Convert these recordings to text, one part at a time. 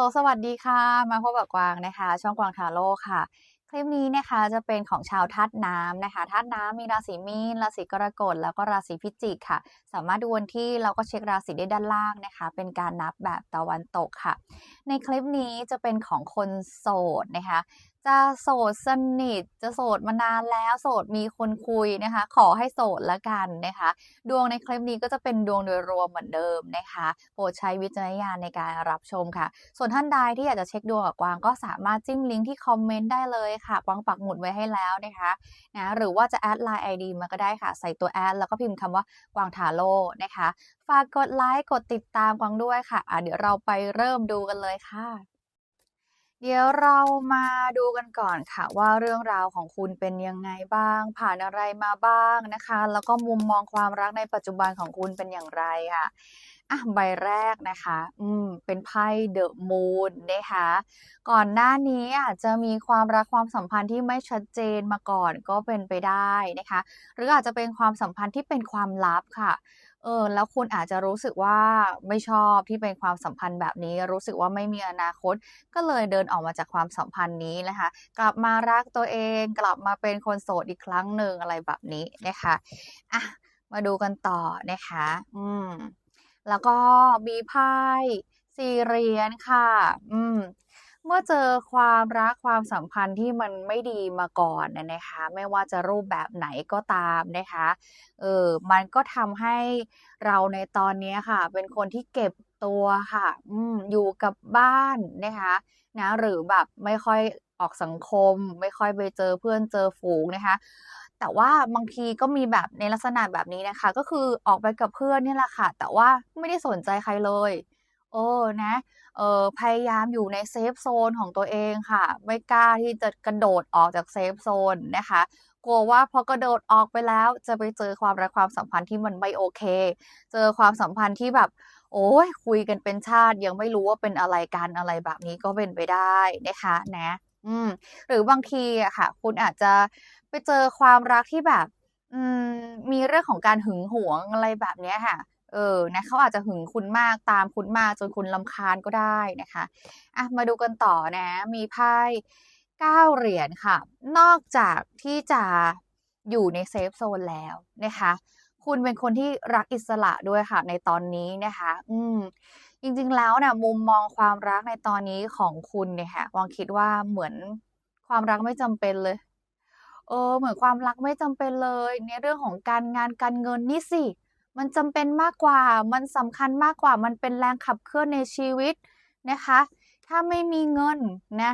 ลสวัสดีค่ะ มาพบกับกวางนะคะ ช่องกวางทาโร่ค่ะ คลิปนี้นะคะจะเป็นของชาวธาตุน้ำนะคะธาตุน้ำมีราศีมีน ราศีกรกฎแล้วก็ราศีพิจิกค่ะ สามารถดูวันที่เราก็เช็คราศีได้ด้านล่างนะคะ เป็นการนับแบบตะวันตกค่ะ ในคลิปนี้จะเป็นของคนโสดนะคะจะโสดสนิท จะโสดมานานแล้วโสดมีคนคุยนะคะ ขอให้โสดละกันนะคะ ดวงในคลิปนี้ก็จะเป็นดวงโดยรวมเหมือนเดิมนะคะโปรดใช้วิจารณญาณในการรับชมค่ะ ส่วนท่านใดที่อยากจะเช็คดวงกับกวางก็สามารถจิ้มลิงก์ที่คอมเมนต์ได้เลยค่ะกวางปักหมุดไว้ให้แล้วนะคะนะหรือว่าจะแอดไลน์ ID มาก็ได้ค่ะ ใส่ตัวแอดแล้วก็พิมพ์คำว่ากวางทาโร่นะคะ ฝากกดไลค์กดติดตามกวางด้วยค่ะอะเดี๋ยวเราไปเริ่มดูกันเลยค่ะ เดี๋ยวเรามาดูกันก่อนค่ะว่าเรื่องราวของคุณเป็นยังไงบ้าง ผ่านอะไรมาบ้างนะคะ แล้วก็มุมมองความรักในปัจจุบันของคุณเป็นอย่างไรค่ะอะใบแรกนะคะ อืม เป็นไพ่เดอะมูนนะคะ ก่อนหน้านี้อาจจะมีความรักความสัมพันธ์ที่ไม่ชัดเจนมาก่อนก็เป็นไปได้นะคะ หรืออาจจะเป็นความสัมพันธ์ที่เป็นความลับค่ะ เออแล้วคุณอาจจะรู้สึกว่าไม่ชอบที่เป็นความสัมพันธ์แบบนี้ รู้สึกว่าไม่มีอนาคต ก็เลยเดินออกมาจากความสัมพันธ์นี้นะคะ กลับมารักตัวเอง กลับมาเป็นคนโสดอีกครั้งหนึ่งอะไรแบบนี้นะคะอะมาดูกันต่อนะคะ อืม แล้วก็มีไพ่สี่เหรียญค่ะ อืม เมื่อเจอความรักความสัมพันธ์ที่มันไม่ดีมาก่อนน่ะนะคะ ไม่ว่าจะรูปแบบไหนก็ตามนะคะเออมันก็ทำให้เราในตอนนี้ค่ะ เป็นคนที่เก็บตัวค่ะอืมอยู่กับบ้านนะคะนะหรือแบบไม่ค่อยออกสังคม ไม่ค่อยไปเจอเพื่อนเจอฝูงนะคะแต่ว่าบางทีก็มีแบบในลักษณะแบบนี้นะคะ ก็คือออกไปกับเพื่อนนี่แหละค่ะ แต่ว่าไม่ได้สนใจใครเลย เออนะเออพยายามอยู่ในเซฟโซนของตัวเองค่ะ ไม่กล้าที่จะกระโดดออกจากเซฟโซนนะคะกลัวว่าพอกระโดดออกไปแล้วจะไปเจอความรักความสัมพันธ์ที่มันไม่โอเค เจอความสัมพันธ์ที่แบบ โอ๊ยคุยกันเป็นชาติยังไม่รู้ว่าเป็นอะไรกันอะไรแบบนี้ก็เป็นไปได้นะคะนะ อืม หรือบางทีอะค่ะ คุณอาจจะไปเจอความรักที่แบบ อืม มีเรื่องของการหึงหวงอะไรแบบนี้ค่ะ เออนะเขาอาจจะหึงคุณมากตามคุณมากจนคุณรำคาญก็ได้นะคะอะมาดูกันต่อนะ มีไพ่9เหรียญค่ะ นอกจากที่จะอยู่ในเซฟโซนแล้วนะคะคุณเป็นคนที่รักอิสระด้วยค่ะ ในตอนนี้นะคะ อืม จริงๆแล้วน่ะมุมมองความรักในตอนนี้ของคุณเนี่ยค่ะวางคิดว่าเหมือนความรักไม่จำเป็นเลย เออ เหมือนความรักไม่จำเป็นเลย ในเรื่องของการงานการเงินนี่สิ มันจำเป็นมากกว่า มันสำคัญมากกว่า มันเป็นแรงขับเคลื่อนในชีวิตนะคะ ถ้าไม่มีเงินนะ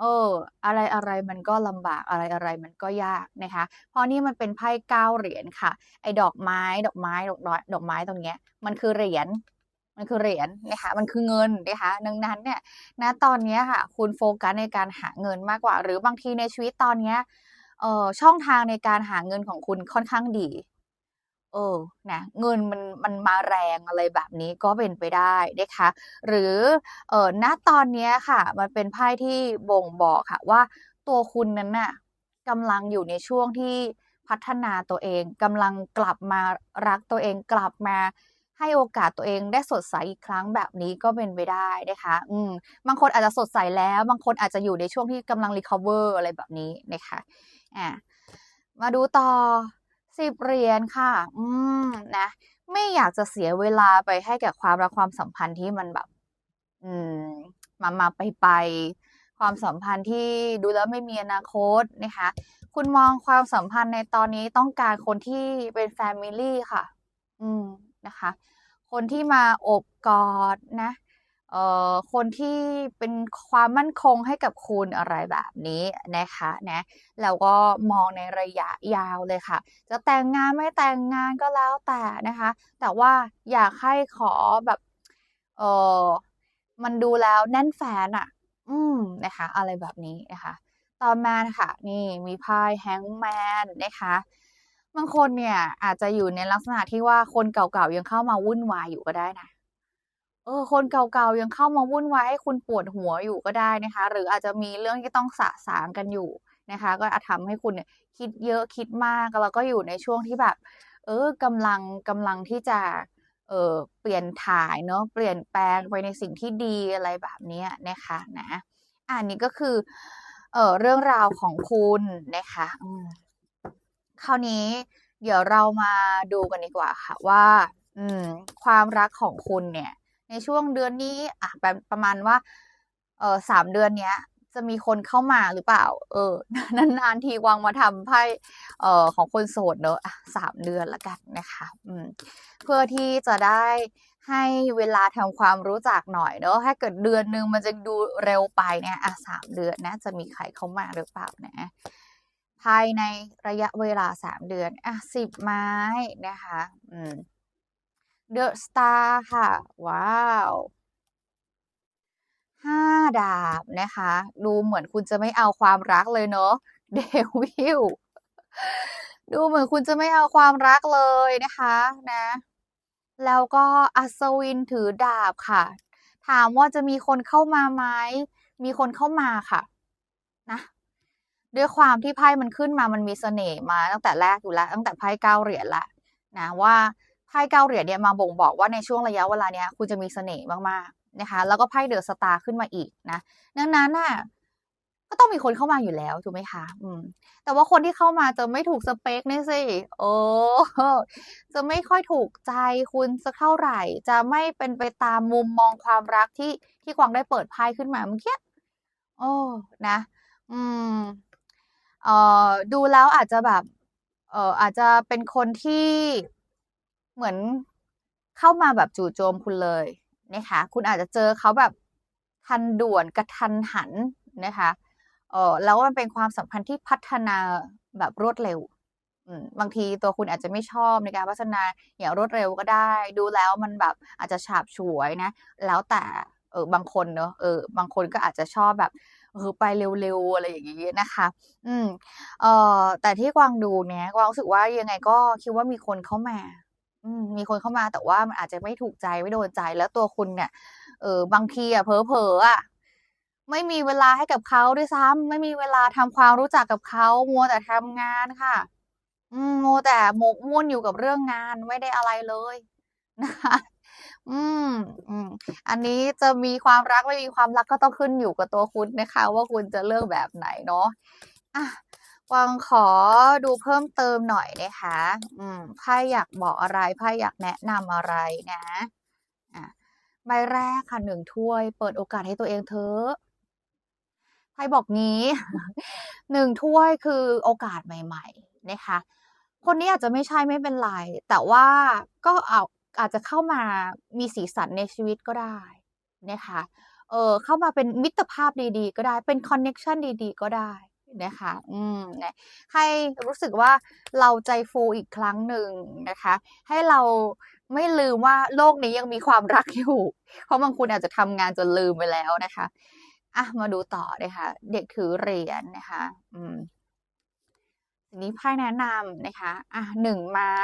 เอออะไรๆมันก็ลำบากอะไรๆมันก็ยากนะคะ เพราะนี่มันเป็นไพ่9เหรียญค่ะ ไอ้ดอกไม้ดอกไม้ดอกน้อยดอกไม้ตรงเนี้ยมันคือเหรียญมันคือเหรียญนะคะ มันคือเงินนะคะ ดังนั้นเนี่ยณตอนเนี้ยค่ะ คุณโฟกัสในการหาเงินมากกว่า หรือบางทีในชีวิตตอนเนี้ยเอ่อช่องทางในการหาเงินของคุณค่อนข้างดี เออนะเงินมันมันมาแรงอะไรแบบนี้ก็เป็นไปได้นะคะหรือเอ่อณตอนนี้ค่ะ มันเป็นไพ่ที่บ่งบอกค่ะว่าตัวคุณนั้นน่ะกำลังอยู่ในช่วงที่พัฒนาตัวเองกำลังกลับมารักตัวเองกลับมาให้โอกาสตัวเองได้สดใสอีกครั้งแบบนี้ก็เป็นไปได้นะคะ อืม บางคนอาจจะสดใสแล้ว บางคนอาจจะอยู่ในช่วงที่กำลัง recover อะไรแบบนี้นะคะ อ่า มาดูต่อ 10เหรียญค่ะ อืม นะ ไม่อยากจะเสียเวลาไปให้กับความรักความสัมพันธ์ที่มันแบบ อืม มาๆไปๆความสัมพันธ์ที่ดูแล้วไม่มีอนาคตนะคะ คุณมองความสัมพันธ์ในตอนนี้ต้องการคนที่เป็นแฟมิลี่ค่ะ อืม นะคะ คนที่มาอบกอดนะ เอ่อคนที่เป็นความมั่นคงให้กับคุณอะไรแบบนี้นะคะนะแล้วก็มองในระยะยาวเลยค่ะ จะแต่งงานไม่แต่งงานก็แล้วแต่นะคะ แต่ว่าอยากให้ขอแบบเอ่อมันดูแล้วแน่นแฟ้นอะอืมนะคะ อะไรแบบนี้นะคะ ต่อมาค่ะ นี่มีไพ่ Hangman นะคะบางคนเนี่ยอาจจะอยู่ในลักษณะที่ว่าคนเก่าๆยังเข้ามาวุ่นวายอยู่ก็ได้นะ เออคนเก่าๆยังเข้ามาวุ่นวายให้คุณปวดหัวอยู่ก็ได้นะคะ หรืออาจจะมีเรื่องที่ต้องสะสางกันอยู่นะคะ ก็อาจทำให้คุณเนี่ยคิดเยอะคิดมากแล้วก็อยู่ในช่วงที่แบบ เออกำลังกำลังที่จะเอ่อเปลี่ยนถ่ายเนาะเปลี่ยนแปลงไปในสิ่งที่ดีอะไรแบบนี้นะคะนะอันนี้ก็คือเอ่อเรื่องราวของคุณนะคะคราวนี้เดี๋ยวเรามาดูกันดีกว่าค่ะว่า อืม ความรักของคุณเนี่ย ในช่วงเดือนนี้อะแบบประมาณว่า เออสามเดือนเนี้ย จะมีคนเข้ามาหรือเปล่า เออ นานๆทีวางมาทำไพ่เอ่อของคนโสดเนอะอะสามเดือนละกันนะคะ อืม เพื่อที่จะได้ให้เวลาทำความรู้จักหน่อยเนอะถ้าเกิดเดือนหนึ่งมันจะดูเร็วไปเนี่ยอะสามเดือนนะ จะมีใครเข้ามาหรือเปล่านะ ภายในระยะเวลาสามเดือน อะสิบไม้นะคะ อืม The Star ค่ะ ว้าวห้าดาบนะคะ ดูเหมือนคุณจะไม่เอาความรักเลยเนอะเดวิลดูเหมือนคุณจะไม่เอาความรักเลยนะคะนะ แล้วก็อัศวินถือดาบค่ะ ถามว่าจะมีคนเข้ามาไหมมีคนเข้ามาค่ะ นะด้วยความที่ไพ่มันขึ้นมามันมีเสน่ห์มาตั้งแต่แรกอยู่แล้ว ตั้งแต่ไพ่เก้าเหรียญละนะว่า พ่เก้าเหรียญเนี่ยมาบ่งบอกว่าในช่วงระยะเวลาเนี้ยคุณจะมีเสน่ห์มากๆนะคะ แล้วก็ไพ่เดอะสตาร์ขึ้นมาอีกนะ ดังนั้นน่ะก็ต้องมีคนเข้ามาอยู่แล้วถูกไหมคะ อืม แต่ว่าคนที่เข้ามาจะไม่ถูกสเปคนี่สิโอ้จะไม่ค่อยถูกใจคุณสักเท่าไหร่ จะไม่เป็นไปตามมุมมองความรักที่ที่กวางได้เปิดไพ่ขึ้นมาเมื่อกี้โอ้นะ อืม เอ่อ ดูแล้วอาจจะแบบ เอ่อ อาจจะเป็นคนที่ เหมือนเข้ามาแบบจู่โจมคุณเลยนะคะ คุณอาจจะเจอเขาแบบทันด่วนกระทันหันนะคะเออแล้วมันเป็นความสัมพันธ์ที่พัฒนาแบบรวดเร็วอืมบางทีตัวคุณอาจจะไม่ชอบในการพัฒนาอย่างรวดเร็วก็ได้ ดูแล้วมันแบบอาจจะฉาบฉวยนะ แล้วแต่เออบางคนเนอะเออบางคนก็อาจจะชอบแบบเออไปเร็วๆอะไรอย่างนี้นะคะ อืมเอ่อแต่ที่กวางดูเนี่ยกวางรู้สึกว่ายังไงก็คิดว่ามีคนเข้ามา มีคนเข้ามาแต่ว่ามันอาจจะไม่ถูกใจไม่โดนใจแล้วตัวคุณเนี่ย เออบางทีอะเผลอๆอะไม่มีเวลาให้กับเขาด้วยซ้ำไม่มีเวลาทำความรู้จักกับเขามัวแต่ทำงานค่ะอืมมัวแต่หมกมุ่นอยู่กับเรื่องงานไม่ได้อะไรเลยนะคะอืมอืมอันนี้จะมีความรักไม่มีความรักก็ต้องขึ้นอยู่กับตัวคุณนะคะ ว่าคุณจะเลือกแบบไหนเนาะอะ วางขอดูเพิ่มเติมหน่อยนะคะ อืมไพ่อยากบอกอะไรไพ่อยากแนะนำอะไรนะอะใบแรกค่ะหนึ่งถ้วย เปิดโอกาสให้ตัวเองเถอะไพ่บอกงี้หนึ่งถ้วยคือโอกาสใหม่ ๆ นะคะ คนนี้อาจจะไม่ใช่ไม่เป็นไร แต่ว่าก็เอาอาจจะเข้ามามีสีสันในชีวิตก็ได้นะคะ เออเข้ามาเป็นมิตรภาพดีๆ ก็ได้ เป็นคอนเน็ชันดีๆ ก็ได้ นะคะ อืมนะให้รู้สึกว่าเราใจฟูอีกครั้งหนึ่งนะคะ ให้เราไม่ลืมว่าโลกนี้ยังมีความรักอยู่ เพราะบางคนอาจจะทำงานจนลืมไปแล้วนะคะอะมาดูต่อเลยค่ะ เด็กถือเหรียญนะคะ อืมทีนี้ไพ่แนะนำนะคะ อะหนึ่งไม้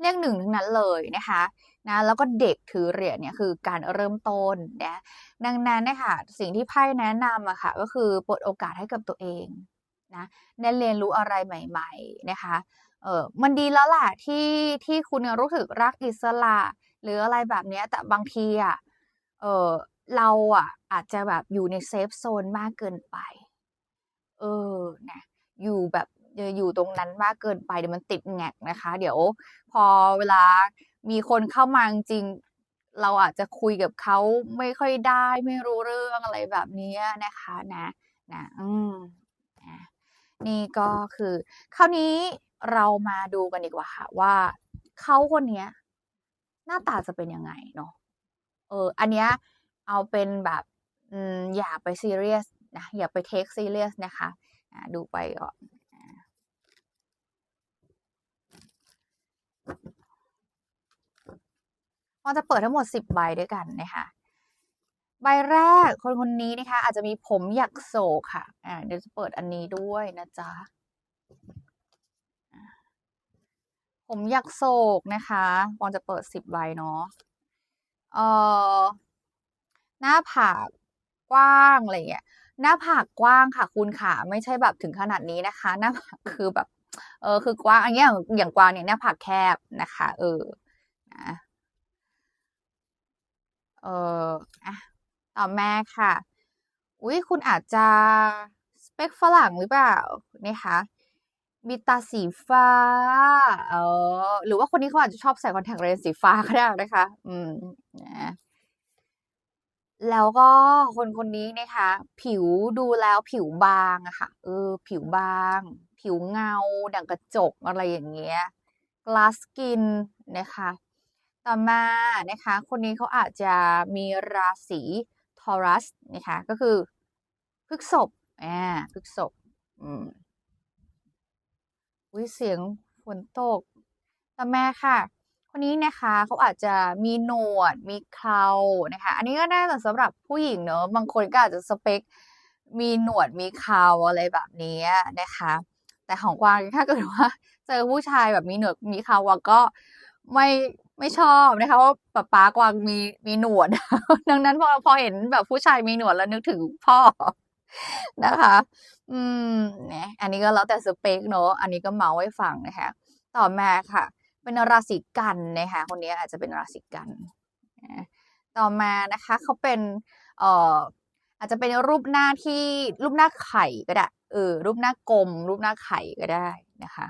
เลขหนึ่งทั้งนั้นเลยนะคะ นะ แล้วก็เด็กถือเหรียญเนี่ยคือการเริ่มต้นนะ ดังนั้นนะคะสิ่งที่ไพ่แนะนำอะค่ะ ก็คือเปิดโอกาสให้กับตัวเอง นะได้เรียนรู้อะไรใหม่ ๆ นะคะเออมันดีแล้วแหละที่ที่คุณรู้สึกรักอิสระ หรืออะไรแบบเนี้ยแต่บางทีอะเออเราอะอาจจะแบบอยู่ในเซฟโซนมากเกินไป เออนะอยู่แบบอยู่ตรงนั้นมากเกินไปเดี๋ยวมันติดแงกนะคะ เดี๋ยวพอเวลามีคนเข้ามาจริงเราอาจจะคุยกับเขาไม่ค่อยได้ ไม่รู้เรื่องอะไรแบบนี้นะคะ นะ นะ อืม นี่ก็คือคราวนี้เรามาดูกันดีกว่าค่ะว่าเขาคนนี้หน้าตาจะเป็นยังไงเนาะเออ อันเนี้ยเอาเป็นแบบอืมอย่าไปซีเรียสนะอย่าไปเทคซีเรียสนะคะดูไปก่อนเราจะเปิดทั้งหมดสิบใบด้วยกันนะคะ ใบแรกคนคนนี้นะคะ อาจจะมีผมอยากโศกค่ะอ่าเดี๋ยวจะเปิดอันนี้ด้วยนะจ๊ะผมอยากโศกนะคะวอนจะเปิดสิบใบเนาะเอ่อหน้าผากกว้างอะไรเงี้ยหน้าผากกว้างค่ะ คุณค่ะไม่ใช่แบบถึงขนาดนี้นะคะ หน้าผากคือแบบ เออคือกว้างอันนี้อย่างอย่างกว้างเนี่ยหน้าผากแคบนะคะ เออนะเอออะ ต่อมาค่ะ อุ๊ยคุณอาจจะสเปคฝรั่งหรือเปล่านะคะมีตาสีฟ้า เออ หรือว่าคนนี้เขาอาจจะชอบใส่คอนแทคเลนส์สีฟ้าก็ได้นะคะ อืมนะแล้วก็คนคนนี้นะคะ ผิวดูแล้วผิวบางอะค่ะ เออ ผิวบาง ผิวเงา ดังกระจกอะไรอย่างเงี้ย glass skin นะคะ ต่อมานะคะ คนนี้เขาอาจจะมีราศี Taurus นะคะก็คือพฤษภอาพฤษภอืมอุ๊ยเสียงฝนตกต่อมาค่ะ คนนี้นะคะเขาอาจจะมีหนวด มีเครานะคะ อันนี้ก็น่าจะสำหรับผู้หญิงเนาะบางคนก็อาจจะสเปกมีหนวดมีเคราอะไรแบบนี้นะคะ แต่ของกวางถ้าเกิดว่า เจอผู้ชายแบบมีหนวดมีเคราวก็ไม่ ไม่ชอบนะคะเพราะป๊าป๊ากวางมีมีหนวด ดังนั้นพอพอเห็นแบบผู้ชายมีหนวดแล้วนึกถึงพ่อนะคะ อืมนะอันนี้ก็แล้วแต่สเปกเนาะอันนี้ก็เมาท์ให้ฟังนะคะ ต่อมาค่ะ เป็นราศีกันนะคะคนนี้อาจจะเป็นราศีกันต่อมานะคะเขาเป็นเอ่ออาจจะเป็นรูปหน้าที่รูปหน้าไข่ก็ได้เออรูปหน้ากลม รูปหน้าไข่ก็ได้นะคะ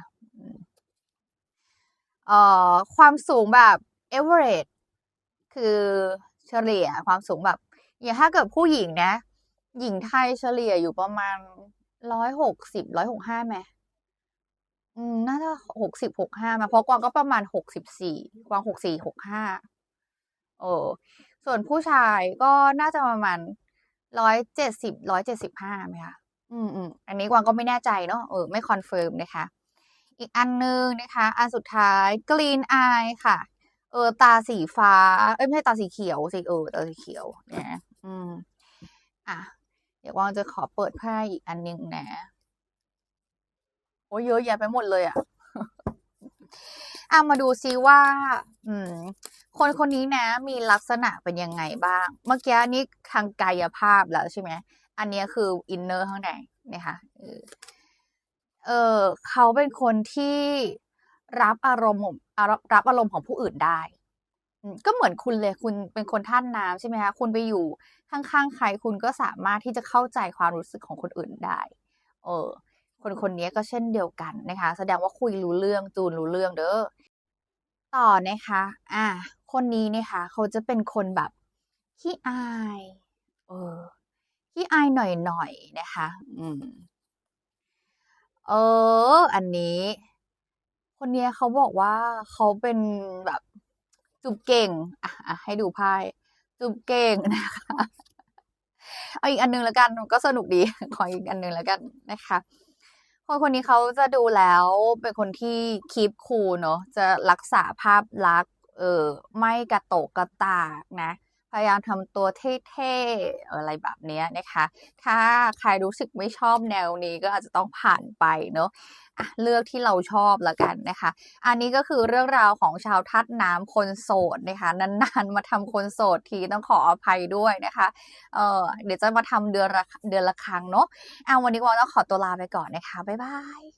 เอ่อความสูงแบบ average คือเฉลี่ยความสูงแบบ อย่างถ้าเกิดผู้หญิงนะ หญิงไทยเฉลี่ยอยู่ประมาณ160 165ไหม?อืมน่าจะ60-65ไหมเพราะกวางก็ประมาณ64กวาง64-65เออส่วนผู้ชายก็น่าจะประมาณ170 175ไหมคะ?อืมๆอันนี้กวางก็ไม่แน่ใจเนาะเออไม่คอนเฟิร์มนะคะ อีกอันหนึ่งนะคะ อันสุดท้าย green eye ค่ะ เออตาสีฟ้า เอ๊ยไม่ใช่ตาสีเขียวสิเออตาสีเขียวนะอืมอ่าเดี๋ยววางจะขอเปิดไพ่อีกอันหนึ่งนะ โอ๊ยเยอะแยะไปหมดเลยอะอามาดูซิว่า อืม คนคนนี้นะ มีลักษณะเป็นยังไงบ้าง เมื่อกี้นี่ทางกายภาพแล้วใช่ไหม อันนี้คืออินเนอร์ข้างในนะคะ เออเขาเป็นคนที่รับอารมณ์รับอารมณ์ของผู้อื่นได้ ก็เหมือนคุณเลยคุณเป็นคนธาตุน้ำใช่ไหมคะคุณไปอยู่ข้างๆใครคุณก็สามารถที่จะเข้าใจความรู้สึกของคนอื่นได้ เออ คนคนนี้ก็เช่นเดียวกันนะคะ แสดงว่าคุยรู้เรื่องจูนรู้เรื่องเด้อต่อนะคะอาคนนี้นะคะ เขาจะเป็นคนแบบขี้อาย เออขี้อายหน่อยๆนะคะ อืม เออ อันนี้ คนเนี้ยเขาบอกว่าเขาเป็นแบบจูบเก่ง อะให้ดูไพ่จูบเก่งนะคะ เอาอีกอันหนึ่งแล้วกัน ก็สนุกดี ขออีกอันหนึ่งแล้วกันนะคะคนคนนี้เขาจะดูแล้วเป็นคนที่ keep cool เนาะจะรักษาภาพลักษณ์เออไม่กระโตกกระตากนะ พยายามทำตัวเท่ๆอะไรแบบนี้นะคะ ถ้าใครรู้สึกไม่ชอบแนวนี้ก็อาจจะต้องผ่านไปเนาะะเลือกที่เราชอบแล้วกันนะคะ อันนี้ก็คือเรื่องราวของชาวธาตุน้ำคนโสดนะคะนานๆมาทำคนโสดทีต้องขออภัยด้วยนะคะเออเดี๋ยวจะมาทำเดือนละเดือนละครั้งเนาะเอาวันนี้วางต้องขอตัวลาไปก่อนนะคะบ๊ายบาย